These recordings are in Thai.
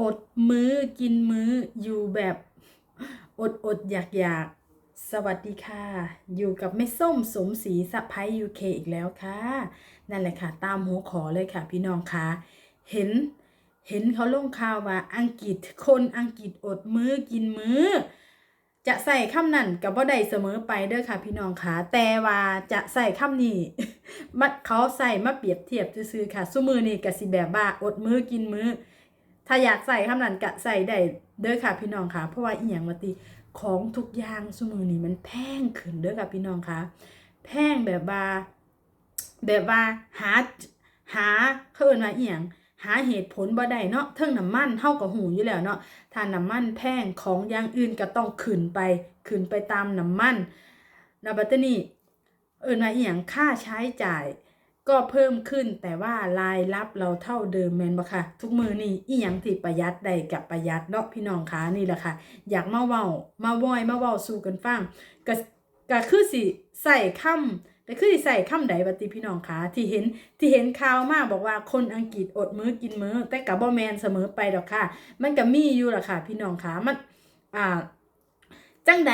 อดมื้อกินมื้ออยู่แบบอดอดอยากอยากสวัสดีค่ะ อยู่กับแม่ส้มสมศรีสะพ้ายยูเคอีกแล้วค่ะ นั่นแหละค่ะ ตามหัวขอเลยค่ะ พี่น้องค่ะ เห็นเห็นเขาลงข่าวว่าอังกฤษคนอังกฤษอดมื้อกินมื้อ จะใส่คำนั้นกับว่าใดเสมอไปเด้อค่ะ พี่น้องค่ะ แต่ว่าจะใส่คำนี้มัดเขาใส่มาเปรียบเทียบซื่อค่ะซุมือนี่กะสิแบบว่าอดมื้อกินมื้อ ถ้าอยากใส่คำนั้นกะใส่ได้เด้อค่ะพี่น้องค่ะ เพราะว่าอีหยังมาติของทุกอย่างซุมือนี่มันแพงขึ้นเด้อค่ะพี่น้องค่ะ แพงแบบว่า แบบว่าหาหาเขาเอิ้นว่าอีหยังหาเหตุผลบ่ได้เนาะเทิงน้ำมันเฮาก็หูอยู่แล้วเนาะถ้าน้ำมันแพงของอย่างอื่นก็ต้องขึ้นไปขึ้นไปตามน้ำมันแล้วบัดนี้เอิ้นว่าอีหยังค่าใช้จ่าย ก็เพิ่มขึ้นแต่ว่ารายรับเราเท่าเดิมแมนบ่ค่ะ ทุกมือนี่อีหยังที่ประหยัดได้กับประหยัดเนาะพี่น้องคะนี่แหละค่ะ อยากมาเว้ามาว้อยมาเว้าสู่กันฟังก็ก็คือสิใส่คำแต่คือสิใส่คำใดบัดนี้พี่น้องคะที่เห็นที่เห็นข่าวมากบอกว่าคนอังกฤษอดมื้อกินมื้อแต่ก็บ่แมนเสมอไปดอกค่ะ มันก็มีอยู่ล่ะค่ะ พี่น้องคะมันอ่า จังได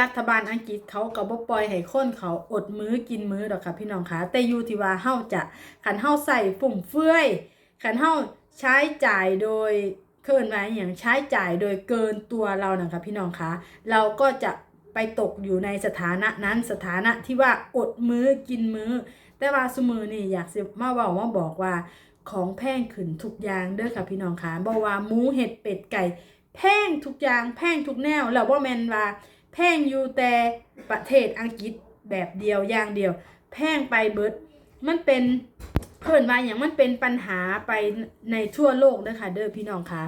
รัฐบาลอังกฤษเขาก็บ่ปล่อยให้คนเขาอดมื้อกินมื้อดอกค่ะพี่น้องคะแต่อยู่ที่ว่าเฮาจะคันเฮาใส่ฟุ่มเฟือยคันเฮาใช้จ่ายโดยเคินว่าอย่างใช้จ่ายโดยเกินตัวเรานะคะพี่น้องคะเราก็จะไปตกอยู่ในสถานะนั้นสถานะที่ว่าอดมื้อกินมื้อ แต่ว่าซุมือนี่อยากสิมาเว้ามาบอกว่าของแพงขึ้นทุกอย่างเด้อค่ะพี่น้องคะบ่ว่าหมูเห็ดเป็ดไก่ แพงทุกอย่างแพงทุกแนวแล้วว่แมนว่า แพงอยู่แต่ประเทศอังกฤษแบบเดียวอย่างเดียว แพงไปเบิด มันเป็นเพิ่นว่าอย่างมันเป็นปัญหาไปในทั่วโลกเด้อค่ะเด้อพี่น้องคะ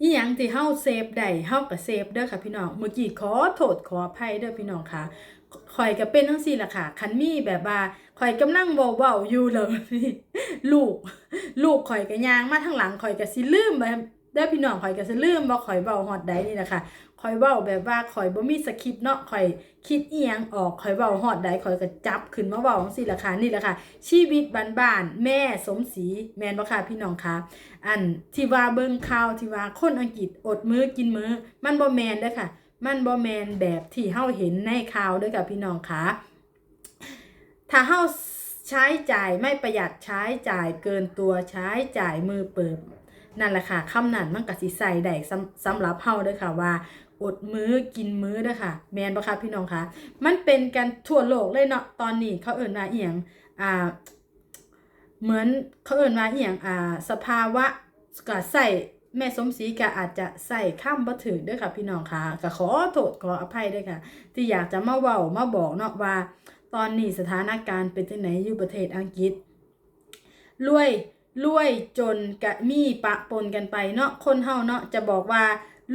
อีหยังที่เฮาเซฟได้เฮาก็เซฟเด้อค่ะพี่น้องเมื่อกี้ขอโทษขออภัยเด้อพี่น้องค่ะข่อยก็เป็นทั้งสี่ล่ะค่ะคันมีแบบว่าข่อยกำลังเว้าๆอยู่เลยลูก ลูกข่อยก็ยางมาทางหลังข่อยก็สิลืมไป เด้อพี่น้องข่อยก็สิลืมว่าข่อยเว้าฮอดใดนี่แหละคะข่อยเว้าแบบว่าข่อยบ่มีสคริปต์เนาะข่อยคิดเอียงออกข่อยเว้าฮอดใดข่อยก็จับขึ้นมาเว้าจังซี่ล่ะค่ะนี่แหละค่ะ ชีวิตบ้านๆแม่สมศรีแม่นบ่ค่ะพี่น้องคะอันที่ว่าเบิ่งข่าวที่ว่าคนอังกฤษอดมื้อกินมื้อ มันบ่แมนเด้อค่ะ มันบ่แมนแบบที่เฮาเห็นในข่าวเด้อค่ะพี่น้องคะถ้าเฮาใช้จ่ายไม่ประหยัดใช้จ่ายเกินตัวใช้จ่ายมือเปิบ นั่นแหละค่ะคำนั้นมันก็สิใส่ได้สำสำหรับเฮาเด้อค่ะว่าอดมื้อกินมื้อเด้อค่ะ แมนบ่คะพี่น้องคะมันเป็นกันทั่วโลกเลยเนาะตอนนี้เขาเอิ้นว่าอียงอ่าเหมือนเขาเอิ้นว่าอียงอ่าสภาวะก็ใส่แม่สมศรีก็อาจจะใส่ข้ามบ่ถึกเด้อค่ะพี่น้องคะก็ขอโทษขออภัยด้วยค่ะ ที่อยากจะมาเว้ามาบอกเนาะว่า ตอนนี้สถานการณ์เป็นจังไหนอยู่ประเทศอังกฤษรวย รวยจนกะมีปะปนกันไปเนาะคนเฮาเนาะจะบอกว่า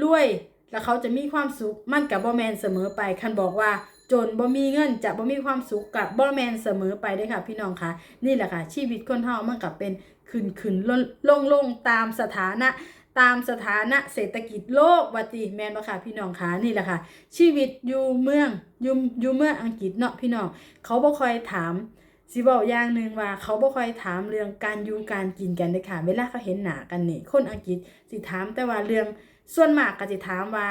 รวยแล้วเขาจะมีความสุขมันกับบ่แมนเสมอไปคันบอกว่าจนบ่มีเงินจะบ่มีความสุขกับบ่แมนเสมอไปเด้ค่ะ พี่น้องคะนี่แหละค่ะ ชีวิตคนเฮามันก็เป็นขึ้นขึ้นลงลงลงตามสถานะ ตามสถานะเศรษฐกิจโลกวัติแมนบ่ค่ะพี่น้องคะนี่แหละค่ะ ชีวิตอยู่เมืองอยู่อยู่เมืองอังกฤษเนาะพี่น้องเขาบ่ค่อยถาม สิบอกอย่างหนึ่งว่าเขาบ่ค่อยถามเรื่องการอยู่การกินกันเด้ค่ะ เวลาเขาเห็นหน้ากันนี่คนอังกฤษสิถามแต่ว่าเรื่องส่วนมากก็สิถามว่า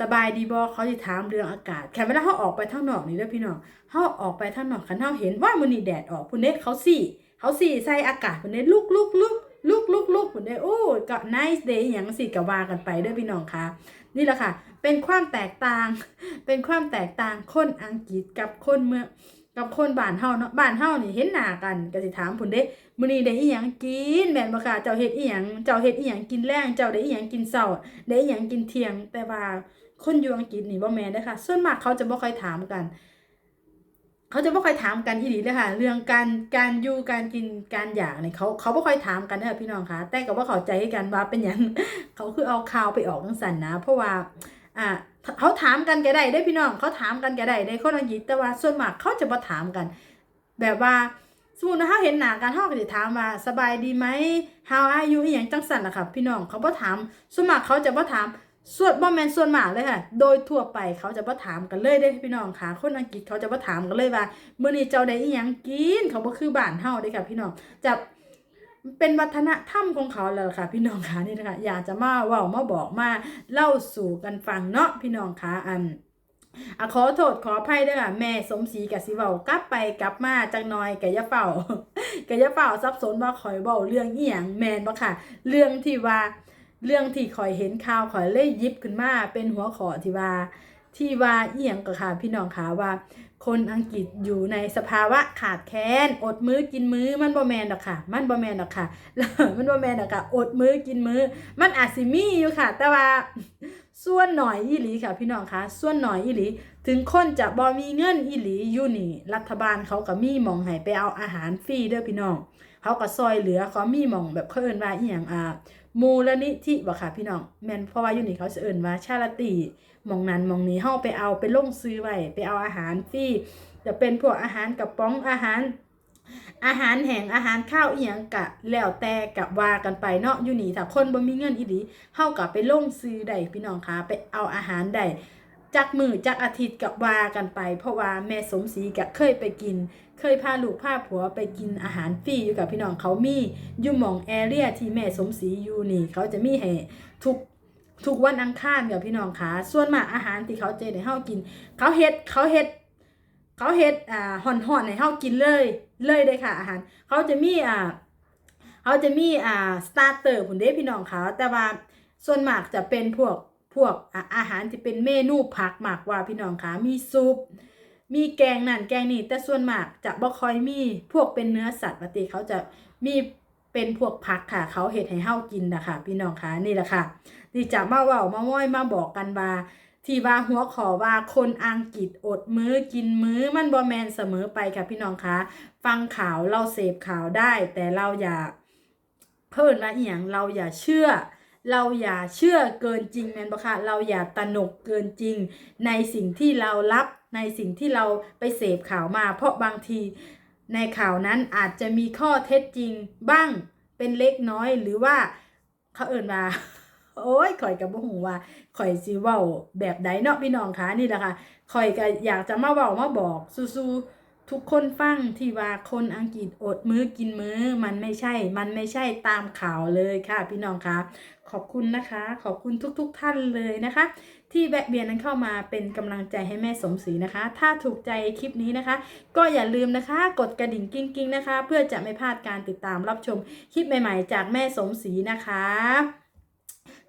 สบายดีบ่เขาสิถามเรื่องอากาศแค่เวลาเขาออกไปทางนอกนี่เด้อพี่น้องเขาออกไปทางนอกคันเขาเห็นว่ามื้อนี้แดดออกพุ่นเด้เขาสิเขาสิใส่อากาศพุ่นเด้ลุกลุกลุกลุกลุกลุกพุ่นเด้โอ้ก็ nice day อหยังสิก็ว่ากันไปเด้อพี่น้องคะนี่แหละค่ะ เป็นความแตกต่าง เป็นความแตกต่างคนอังกฤษกับคนเมือง กับคนบ้านเฮาเนาะบ้านเฮานี่เห็นหน้ากันก็สิถามพุ่นเด้มื้อนี้ได้อีหยังกินแม่นบ่ค่ะเจ้าเฮ็ดอีหยังเจ้าเฮ็ดอีหยังกินแรงเจ้าได้อีหยังกินเช้าได้อีหยังกินเที่ยง แต่ว่าคนอยู่อังกฤษนี่บ่แม่นเด้ค่ะ ส่วนมากเขาจะบ่ค่อยถามกัน เขาจะบ่ค่อยถามกันอีหลีเลยค่ะ เรื่องการการอยู่การกินการอยากนี่เขาเขาบ่ค่อยถามกันเด้อพี่น้องค่ะแต่ก็บ่เข้าใจกันว่าเป็นหยังเขาคือเอาข่าวไปออกจังซั่นนะ เพราะว่า อ่าเขาถามกันก็ได้ได้พี่น้องเขาถามกันก็ได้ได้คนอังกฤษแต่ว่าส่วนมากเขาจะมาถามกัน แบบว่าสมมติว่าเขาเห็นหน้ากันเขาก็จะถามว่าสบายดีไหม how are you อหย่างจังสันล่ะค่ะพี่น้องเขาบ่ถามส่วนมากเขาจะบ่ถามส่วนบ่แมนส่วนมากเลยค่ะ โดยทั่วไปเขาจะบ่ถามกันเลยเด้พี่น้องค่ะ คนอังกฤษเขาจะบ่ถามกันเลยว่าเมื้อนี้เจ้าได้อีหยังกินเขาบ่คือบ้านเฮาเด้ค่ะพี่น้องจะ เป็นวัฒนธรรมของเขาแล้วล่ะค่ะ พี่น้องคะนี่นะคะอยากจะมาว่ามาบอกมาเล่าสู่กันฟังเนาะพี่น้องคะอันอะขอโทษขออภัยด้วยค่ะแม่สมศรีกับสิเว้ากลับไปกลับมาจักน่อยกะยาเฝ้ากะยาเฝ้าซับสนว่าข่อยเว้าเรื่องอีหยังแมนบ่ค่ะ เรื่องที่ว่าเรื่องที่ข่อยเห็นข่าวข่อยเลยยิบขึ้นมาเป็นหัวข้อที่ว่าที่ว่าเอียงก็ค่ะ พี่น้องคะว่า คนอังกฤษอยู่ในสภาวะขาดแคลนอดมื้อกินมื้อมันบ่แมนดอกค่ะ มันบ่แมนดอกค่ะแล้วมันบ่แมนดอกค่ะ อดมื้อกินมื้อ มันอาจสิมีอยู่ค่ะ แต่ว่าส่วนหน่อยอีหลีค่ะ พี่น้องคะส่วนหน่อยอีหลี ถึงคนจะบ่มีเงินอีหลีอยู่นี่ รัฐบาลเขาก็มีมองให้ไปเอาอาหารฟรีเด้อพี่น้องเขาก็ซอยเหลือเขามีมองแบบเขาเอิ้นว่าอีหยังอ่า มูลนิธิบ่ค่ะพี่น้องแม่นเพราะว่าอยู่นี่เขาสิเอิ้นว่าชาลตีมองนั้นมองนี้เฮาไปเอาไปลงซื้อไว้ไปเอาอาหารฟรีจะเป็นพวกอาหารกระป๋องอาหาร อาหารแห้งอาหารข้าวเอียงกะแล้วแต่กับว่ากันไปเนาะอยู่นี่ถ้าคนบ่มีเงินอีหลีเฮาก็ไปลงซื้อได้พี่น้องคะไปเอาอาหารได้ จักมือจักอาทิตย์กับวากันไป เพราะว่าแม่สมศรีก็เคยไปกิน เคยพาลูกพาผัวไปกินอาหารฟรีอยู่กับพี่น้องเขามีอยู่หมองแอเรียที่แม่สมศรีอยู่นี่เขาจะมีให้ทุกทุกวันอังคารกับพี่น้องคะส่วนมากอาหารที่เขาเจให้เฮากิน เขาเฮ็ดเขาเฮ็ดเขาเฮ็ดอ่าห่อนๆให้เฮากินเลยเลยเด้ค่ะ อาหาร เขาจะมีอ่าเขาจะมีอ่าสตาร์เตอร์พุ่นเด้พี่น้องเขาแต่ว่าส่วนมากจะเป็นพวก พวกอาอาหารที่เป็นเมนูผักมากกว่าพี่น้องคะมีซุป มีแกงนั่นแกงนี่แต่ส่วนมากจะบ่ค่อยมีพวกเป็นเนื้อสัตว์ปกติเขาจะมีเป็นพวกผักค่ะ เขาเฮ็ดให้เฮากินนะคะพี่น้องคะนี่แหละค่ะที่จะมาเว้ามาม้อยมาบอกกันว่าที่ว่าหัวขอว่าคนอังกฤษอดมื้อกินมื้อมันบ่แมนเสมอไปค่ะพี่น้องคะฟังข่าวเราเสพข่าวได้ แต่เราอย่าเพิ่นว่าอีหยังเราอย่าเชื่อ เราอย่าเชื่อเกินจริงแม่นบ่ค่ะเราอย่าตนกเกินจริง ในสิ่งที่เรารับในสิ่งที่เราไปเสพข่าวมา เพราะบางทีในข่าวนั้นอาจจะมีข้อเท็จจริงบ้างเป็นเล็กน้อยหรือว่าเขาเอิ่นว่าโอ้ยข่อยกับบ่ฮู้ว่าข่อยสิเว้าแบบใดเนาะพี่น้องคะนี่แหละค่ะข่อยก็อยากจะมาเว้ามาบอกสู้ๆ ทุกคนฟังที่ว่าคนอังกฤษอดมื้อกินมื้อ มันไม่ใช่ มันไม่ใช่ตามข่าวเลยค่ะ พี่น้องคะขอบคุณนะคะ ขอบคุณทุกๆท่านเลยนะคะ ที่แวะเวียนนั้นเข้ามาเป็นกำลังใจให้แม่สมศรีนะคะ ถ้าถูกใจคลิปนี้นะคะ ก็อย่าลืมนะคะ กดกระดิ่งกิ้งๆนะคะ เพื่อจะไม่พลาดการติดตามรับชมคลิปใหม่ๆ จากแม่สมศรีนะคะ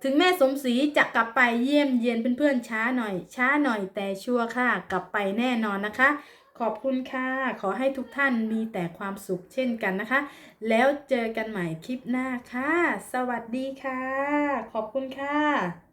ถึงแม่สมศรีจะกลับไปเยี่ยมเยียนเพื่อนๆช้าหน่อย ช้าหน่อยแต่ชัวร์ค่ะ กลับไปแน่นอนนะคะ ขอบคุณค่ะ ขอให้ทุกท่านมีแต่ความสุขเช่นกันนะคะ แล้วเจอกันใหม่คลิปหน้าค่ะ สวัสดีค่ะ ขอบคุณค่ะ